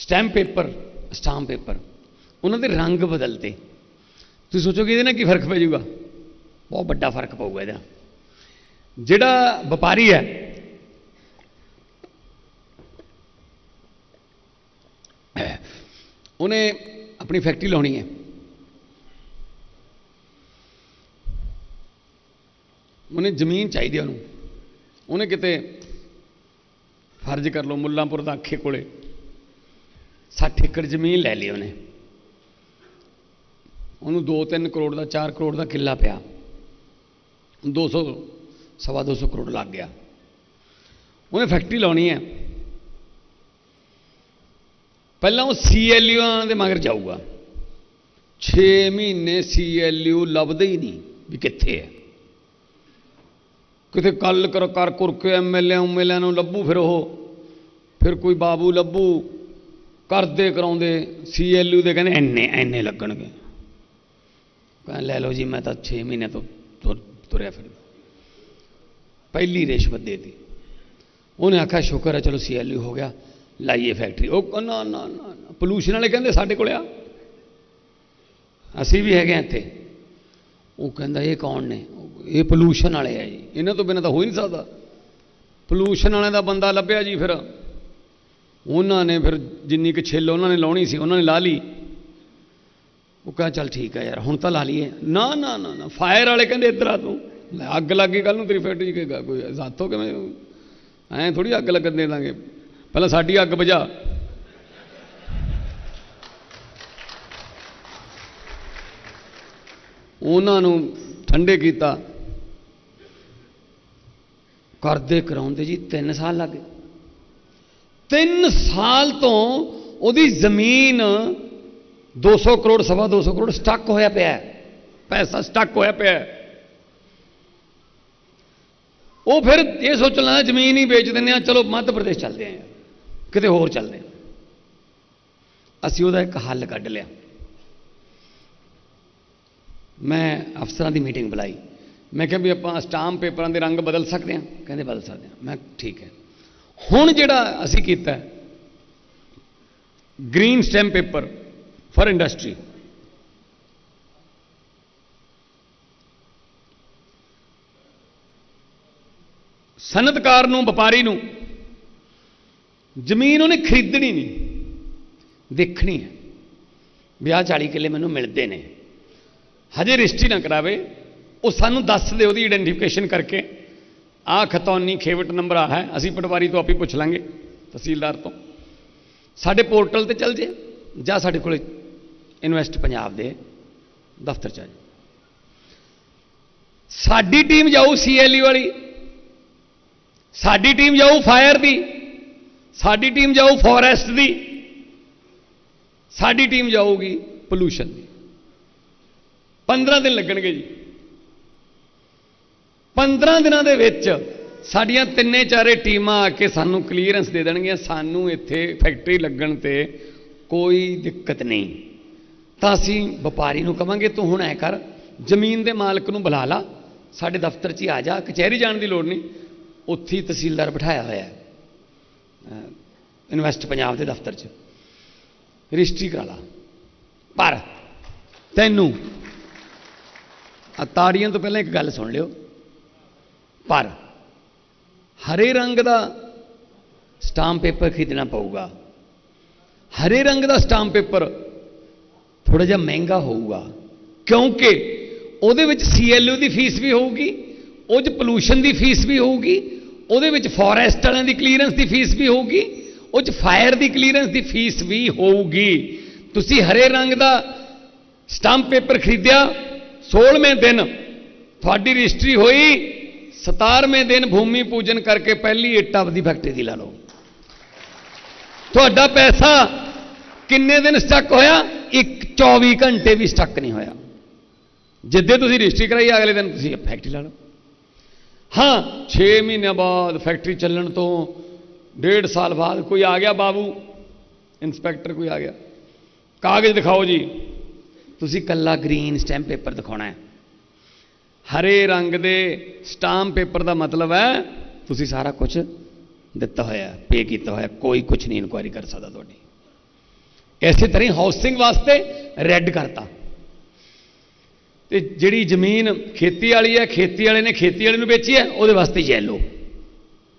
Stamp paper stamp paper ਉਹਨਾਂ ਦੇ ਰੰਗ ਬਦਲਤੇ। ਤੁਸੀਂ ਸੋਚੋਗੇ ਇਹਦੇ ਨਾਲ ਕੀ ਫ਼ਰਕ ਪੈ ਜਾਊਗਾ ਬਹੁਤ ਵੱਡਾ ਫ਼ਰਕ ਪਊਗਾ ਇਹਦਾ। ਜਿਹੜਾ ਵਪਾਰੀ ਹੈ, ਉਹਨੇ ਆਪਣੀ ਫੈਕਟਰੀ ਲਾਉਣੀ ਹੈ। ਉਹਨੇ ਜ਼ਮੀਨ ਚਾਹੀਦੀ ਉਹਨੂੰ। ਉਹਨੇ ਕਿਤੇ ਫਰਜ਼ ਕਰ ਲਓ, ਮੁੱਲਾਂਪੁਰ ਦਾ ਅੱਖੇ ਕੋਲੇ। 60 ਏਕੜ ਜ਼ਮੀਨ ਲੈ ਲਈ ਉਹਨੇ। ਉਹਨੂੰ 2-3 ਕਰੋੜ ਦਾ 4 ਕਰੋੜ ਦਾ ਕਿੱਲਾ ਪਿਆ। 200 ਸਵਾ 200 ਕਰੋੜ ਲੱਗ ਗਿਆ। ਉਹਨੇ ਫੈਕਟਰੀ ਲਾਉਣੀ ਹੈ। ਪਹਿਲਾਂ ਉਹ ਸੀਐਲਯੂਆਂ ਦੇ ਮਗਰ ਜਾਊਗਾ। 6 ਮਹੀਨੇ ਸੀਐਲਯੂ ਲੱਭਦੇ ਹੀ ਨਹੀਂ ਵੀ ਕਿੱਥੇ ਹੈ। ਕਿਤੇ ਕੱਲ ਕਰ ਕਰ ਕੁਰ ਕੇ ਐਮਐਲਏ ਐਮਐਲਏ ਨੂੰ ਲੱਭੂ ਫਿਰ ਉਹ। ਫਿਰ ਕੋਈ ਬਾਬੂ ਲੱਭੂ। ਕਰਦੇ, ਕਰਾਉਂਦੇ ਸੀਐਲਯੂ ਦੇ ਕਹਿੰਦੇ ਐਨੇ ਐਨੇ ਲੱਗਣਗੇ। ਕਹਿੰਦਾ, ਲੈ ਲਓ ਜੀ, ਮੈਂ ਤਾਂ 6 ਮਹੀਨੇ ਤੋਂ ਤੁਰ- ਤੁਰਿਆ ਫਿਰਦਾ। ਪਹਿਲੀ ਰਿਸ਼ਵਤ ਦੇਤੀ ਉਹਨੇ ਆਖਿਆ, ਸ਼ੁਕਰ ਹੈ, ਚਲੋ ਸੀਐਲਯੂ ਹੋ ਗਿਆ, ਲਾਈਏ ਫੈਕਟਰੀ ਉਹ ਨਾ ਨਾ ਨਾ ਪੋਲੂਸ਼ਨ ਵਾਲੇ ਕਹਿੰਦੇ ਸਾਡੇ ਕੋਲ ਆ। ਅਸੀਂ ਵੀ ਹੈਗੇ ਹਾਂ ਇੱਥੇ। ਉਹ ਕਹਿੰਦਾ, ਇਹ ਕੌਣ ਨੇ? ਇਹ ਪੋਲੂਸ਼ਨ ਵਾਲੇ ਆ ਜੀ। ਇਹਨਾਂ ਤੋਂ ਬਿਨਾਂ ਤਾਂ ਹੋ ਹੀ ਨਹੀਂ ਸਕਦਾ। ਪੋਲੂਸ਼ਨ ਵਾਲਿਆਂ ਦਾ ਬੰਦਾ ਲੱਭਿਆ ਜੀ ਫਿਰ। ਉਹਨਾਂ ਨੇ ਫਿਰ ਜਿੰਨੀ ਕੁ ਛਿੱਲ ਉਹਨਾਂ ਨੇ ਲਾਉਣੀ ਸੀ, ਉਹਨਾਂ ਨੇ ਲਾ ਲਈ। ਉਹ ਕਹਿੰਦਾ, ਚੱਲ ਠੀਕ ਹੈ ਯਾਰ, ਹੁਣ ਤਾਂ ਲਾ ਲਈਏ। ਨਾ ਨਾ ਨਾ ਨਾ, ਫਾਇਰ ਵਾਲੇ ਕਹਿੰਦੇ ਇੱਧਰ ਆ ਤੂੰ। ਅੱਗ ਲੱਗ ਗਈ ਕੱਲ ਨੂੰ ਤੇਰੀ ਫੈਕਟਰੀ 'ਚ ਕੋਈ ਸਾਥੋਂ ਕਿਵੇਂ? ਐਂ ਥੋੜੀ ਅੱਗ ਲੱਗਣ ਦੇ ਦਾਂਗੇ। ਪਹਿਲਾਂ ਸਾਡੀ ਅੱਗ ਬੁਝਾ। ਉਹਨਾਂ ਨੂੰ ਠੰਡੇ ਕੀਤਾ। ਕਰਦੇ ਕਰਾਉਂਦੇ ਜੀ 3 ਸਾਲ ਲੱਗ ਗਏ। 3 ਸਾਲ ਤੋਂ ਉਹਦੀ ਜ਼ਮੀਨ 200 ਕਰੋੜ ਸਵਾ 200 ਕਰੋੜ ਸਟਕ ਹੋਇਆ ਪਿਆ ਹੈ। ਪੈਸਾ ਸਟਕ ਹੋਇਆ ਪਿਆ ਹੈ। ਉਹ ਫਿਰ ਇਹ ਸੋਚਣ ਲੱਗਾ ਜ਼ਮੀਨ ਹੀ ਵੇਚ ਦਿੰਦੇ ਆ ਚਲੋ ਮੱਧ ਪ੍ਰਦੇਸ਼ ਚੱਲਦੇ ਆ ਕਿਤੇ ਹੋਰ ਚੱਲਦੇ ਆ ਅਸੀਂ ਉਹਦਾ ਇੱਕ ਹੱਲ ਕੱਢ ਲਿਆ ਮੈਂ ਅਫਸਰਾਂ ਦੀ ਮੀਟਿੰਗ ਬੁਲਾਈ ਮੈਂ ਕਿਹਾ ਵੀ ਆਪਾਂ ਸਟਾਂਪ ਪੇਪਰਾਂ ਦੇ ਰੰਗ ਬਦਲ ਸਕਦੇ ਹਾਂ ਕਹਿੰਦੇ ਬਦਲ ਸਕਦੇ ਹਾਂ ਮੈਂ ਕਿਹਾ ਠੀਕ ਹੈ ਹੁਣ ਜਿਹੜਾ ਅਸੀਂ ਕੀਤਾ green stamp paper for industry ਸਨਅਤਕਾਰ ਨੂੰ, ਵਪਾਰੀ ਨੂੰ, ਜ਼ਮੀਨ ਉਹਨੇ ਖਰੀਦਣੀ ਨਹੀਂ, ਦੇਖਣੀ ਹੈ ਵਿਆਹ ਆਹ 40 ਕਿੱਲੇ ਮੈਨੂੰ ਮਿਲਦੇ ਨੇ। ਹਜੇ ਰਜਿਸਟਰੀ ਨਾ ਕਰਾਵੇ, ਉਹ ਸਾਨੂੰ ਦੱਸ ਦੇ ਉਹਦੀ ਆਇਡੈਂਟੀਫਿਕੇਸ਼ਨ ਕਰਕੇ। ਆਹ ਖਤੌਨੀ ਖੇਵਟ ਨੰਬਰ ਆ ਹੈ, ਅਸੀਂ ਪਟਵਾਰੀ ਤੋਂ ਆਪੇ ਪੁੱਛ ਲਾਂਗੇ, ਤਹਿਸੀਲਦਾਰ ਤੋਂ। ਸਾਡੇ ਪੋਰਟਲ ਤੇ ਚੱਲ ਜੇ, ਜਾਂ ਸਾਡੇ ਕੋਲੇ ਇਨਵੈਸਟ ਪੰਜਾਬ ਦੇ ਦਫ਼ਤਰ ਚ ਆ ਜਾਓ। ਸਾਡੀ ਟੀਮ ਜਾਊ ਸੀਐਲਈ ਵਾਲੀ, ਸਾਡੀ ਟੀਮ ਜਾਊ ਫਾਇਰ ਦੀ, ਸਾਡੀ ਟੀਮ ਜਾਊ ਫੋਰੈਸਟ ਦੀ, ਸਾਡੀ ਟੀਮ ਜਾਊਗੀ ਪੋਲੂਸ਼ਨ ਦੀ। 15 ਦਿਨ ਲੱਗਣਗੇ ਜੀ। 15 ਦਿਨਾਂ ਦੇ ਵਿੱਚ ਸਾਡੀਆਂ ਤਿੰਨੇ ਚਾਰੇ ਟੀਮਾਂ ਆ ਕੇ ਸਾਨੂੰ ਕਲੀਅਰੈਂਸ ਦੇ ਦੇਣਗੀਆਂ। ਸਾਨੂੰ ਇੱਥੇ ਫੈਕਟਰੀ ਲੱਗਣ ਤੇ ਕੋਈ ਦਿੱਕਤ ਨਹੀਂ। ਤਾਂ ਅਸੀਂ ਵਪਾਰੀ ਨੂੰ ਕਵਾਂਗੇ, ਤੂੰ ਹੁਣ ਐ ਕਰ, ਜ਼ਮੀਨ ਦੇ ਮਾਲਕ ਨੂੰ ਬੁਲਾ ਲਾ। ਸਾਡੇ ਦਫ਼ਤਰ 'ਚ ਹੀ ਆ ਜਾ, ਕਚਹਿਰੀ ਜਾਣ ਦੀ ਲੋੜ ਨਹੀਂ। ਉੱਥੇ ਹੀ ਤਹਿਸੀਲਦਾਰ ਬਿਠਾਇਆ ਹੋਇਆ ਹੈ ਇਨਵੈਸਟ ਪੰਜਾਬ ਦੇ ਦਫ਼ਤਰ 'ਚ। ਰਜਿਸਟਰੀ ਕਰਾ ਲਾ। ਪਰ ਤੈਨੂੰ ਆ ਤਾੜੀਆਂ ਤੋਂ ਪਹਿਲਾਂ ਇੱਕ ਗੱਲ ਸੁਣ ਲਿਓ। ਪਰ ਹਰੇ ਰੰਗ ਦਾ ਸਟਾਂਪ ਪੇਪਰ ਖਰੀਦਣਾ ਪਊਗਾ। ਹਰੇ ਰੰਗ ਦਾ ਸਟਾਂਪ ਪੇਪਰ ਥੋੜਾ ਜਿਹਾ ਮਹਿੰਗਾ ਹੋਊਗਾ, ਕਿਉਂਕਿ ਉਹਦੇ ਵਿੱਚ ਸੀਐਲਯੂ ਦੀ ਫੀਸ ਵੀ ਹੋਊਗੀ, ਉਹ 'ਚ ਪੋਲੂਸ਼ਨ ਦੀ ਫੀਸ ਵੀ ਹੋਊਗੀ, ਉਹਦੇ ਵਿੱਚ ਫੋਰੈਸਟ ਵਾਲਿਆਂ ਦੀ ਕਲੀਅਰੈਂਸ ਦੀ ਫੀਸ ਵੀ ਹੋਊਗੀ, ਉਹ 'ਚ ਫਾਇਰ ਦੀ ਕਲੀਅਰੈਂਸ ਦੀ ਫੀਸ ਵੀ ਹੋਊਗੀ। ਤੁਸੀਂ ਹਰੇ ਰੰਗ ਦਾ ਸਟਾਂਪ ਪੇਪਰ ਖਰੀਦਿਆ 16ਵੇਂ ਦਿਨ ਤੁਹਾਡੀ ਰਜਿਸਟਰੀ ਹੋਈ 17ਵੇਂ ਦਿਨ ਭੂਮੀ ਪੂਜਨ ਕਰਕੇ ਪਹਿਲੀ ਇੱਟ ਆਪਦੀ ਫੈਕਟਰੀ ਦੀ ਲਾ ਲਓ। ਤੁਹਾਡਾ ਪੈਸਾ ਕਿੰਨੇ ਦਿਨ ਸਟਕ ਹੋਇਆ? ਇੱਕ 24 ਘੰਟੇ ਵੀ ਸਟਕ ਨਹੀਂ ਹੋਇਆ। ਜਿੱਦੇ ਤੁਸੀਂ ਰਜਿਸਟਰੀ ਕਰਾਈ, ਅਗਲੇ ਦਿਨ ਤੁਸੀਂ ਫੈਕਟਰੀ ਲਾ ਲਓ। ਹਾਂ 6 ਮਹੀਨਿਆਂ ਬਾਅਦ ਫੈਕਟਰੀ ਚੱਲਣ ਤੋਂ ਡੇਢ ਸਾਲ ਬਾਅਦ ਕੋਈ ਆ ਗਿਆ ਬਾਬੂ? ਇਨਸਪੈਕਟਰ ਕੋਈ ਆ ਗਿਆ? ਕਾਗਜ਼ ਦਿਖਾਓ ਜੀ। ਤੁਸੀਂ ਕੱਲਾ ਗ੍ਰੀਨ ਸਟੈਂਪ ਪੇਪਰ ਦਿਖਾਉਣਾ ਹੈ। ਹਰੇ ਰੰਗ ਦੇ ਸਟਾਂਪ ਪੇਪਰ ਦਾ ਮਤਲਬ ਹੈ ਤੁਸੀਂ ਸਾਰਾ ਕੁਝ ਦਿੱਤਾ ਹੋਇਆ ਪੇ ਕੀਤਾ ਹੋਇਆ ਕੋਈ ਕੁਝ ਨਹੀਂ ਇਨਕੁਆਇਰੀ ਕਰ ਸਕਦਾ ਤੁਹਾਡੀ। ਐਸੇ ਤਰ੍ਹਾਂ ਹੀ ਹਾਊਸਿੰਗ ਵਾਸਤੇ ਰੈੱਡ ਕਰਤਾ। ਤੇ ਜਿਹੜੀ ਜ਼ਮੀਨ ਖੇਤੀ ਵਾਲੀ ਹੈ, ਖੇਤੀ ਵਾਲੇ ਨੇ ਖੇਤੀ ਵਾਲੇ ਨੂੰ ਵੇਚੀ ਹੈ, ਉਹਦੇ ਵਾਸਤੇ ਯੈਲੋ